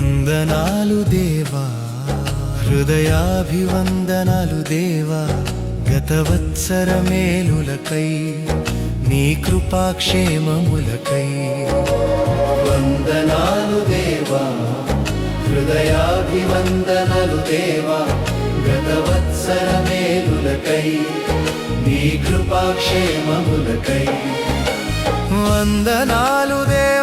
వందనాలు దేవా హృదయాభివందనాలు దేవా గతవత్సర మేలులకై నీ కృపాక్షేమములకై. వందనాలు దేవా హృదయాభివందనాలు దేవా గతవత్సర మేలులకై నీ కృపాక్షేమములకై. వందనాలు దేవా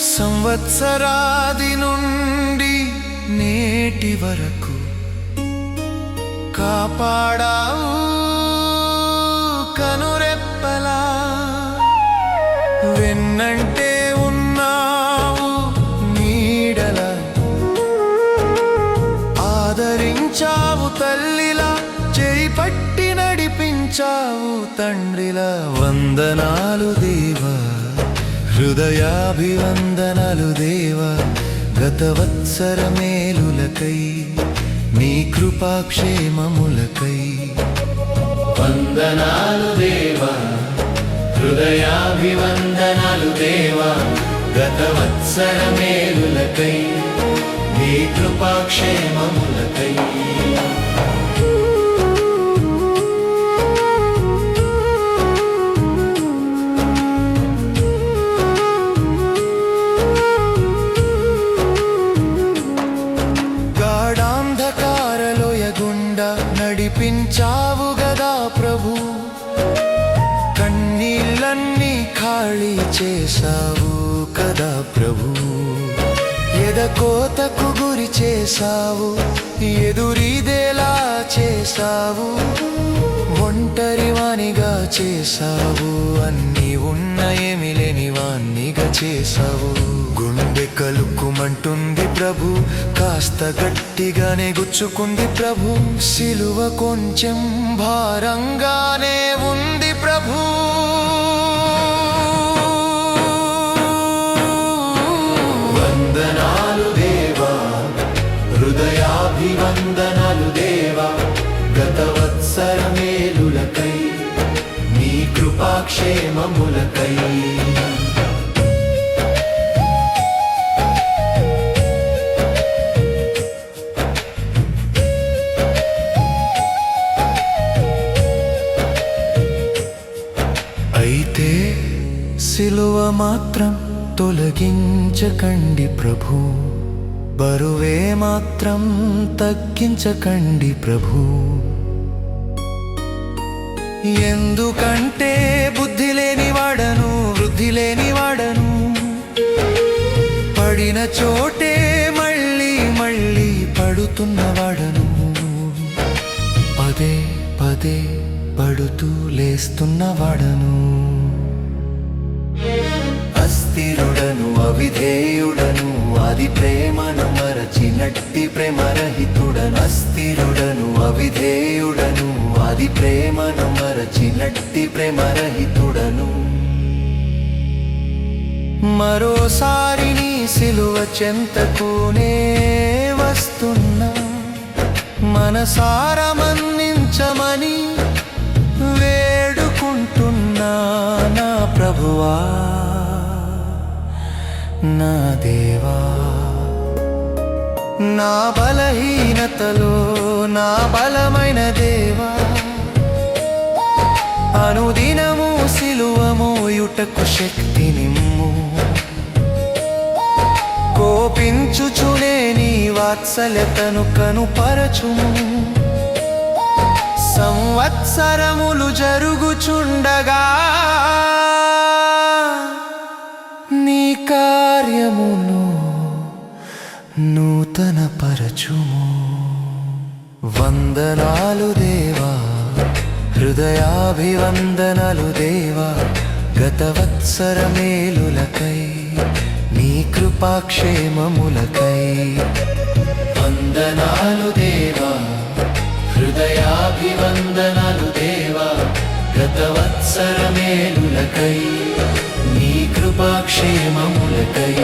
సంవత్సరాది నుండి నేటి వరకు కాపాడావు కనురెప్పలా. వెన్నంటే ఉన్నావు నీడల. ఆదరించావు తల్లిలా చేయి పట్టి నడిపించావు తండ్రిలా. వందనాలు దేవా. హృదయాభివందనలు దేవా గతవత్సర మేలులకై నీ కృపాక్షేమములకై. వందనాలు దేవా హృదయాభివందనాలు దేవా గతవత్సర మేలులకై నీ కృపాక్షేమములకై. చేశావు కదా ప్రభు? ఎదకోతకు గురి చేశావు? ఎదురీదేలా చేశావు? ఒంటరి వానిగా చేశావు? అన్ని ఉన్న ఏమి లేని వాణ్ణిగా చేశావు? గుండె కలుక్కుమంటుంది ప్రభు కాస్త గట్టిగానే గుచ్చుకుంది ప్రభు. సిలువ కొంచెం భారంగానే ఉంది ప్రభు. క్షేమములకై. అయితే సిలువ మాత్రం తొలగించకండి ప్రభు. బరువే మాత్రం తగ్గించకండి ప్రభు. ఎందుకంటే బుద్ధి లేని వాడను వృద్ధి లేని వాడను పడిన చోటే మళ్ళీ మళ్ళీ పడుతున్నవాడను. పదే పదే పడుతూ లేస్తున్నవాడను. అస్థిరుడను అవిధేయుడను అది ప్రేమను మరచినట్టి ప్రేమరహితుడను. అస్థిరుడను అవిధేయుడు అది ప్రేమను మరచినట్టి ప్రేమరహితుడను. మరోసారి నీ సిలువ చెంతకునే వస్తున్నా. మనసార మన్నించమని వేడుకుంటున్నా నా ప్రభువా. నా దేవా. నా బలహీనతలో నా బలమైన దేవా. అనుదినము సిలువమోయుటకు శక్తి నిమ్ము. కోపించుచునే నీ వాత్సల్యతను కనుపరచుము. సంవత్సరములు జరుగుచుండగా నీ కార్యమును నూతన పరచుము వందనాలు దేవా. హృదయాభివందనలు దేవా గతవత్సర మేలులకై నీ కృపాక్షేమములకై. వందనాలు దేవా హృదయాభివందనలు దేవా గతవత్సర మేలులకై నీ కృపాక్షేమములకై.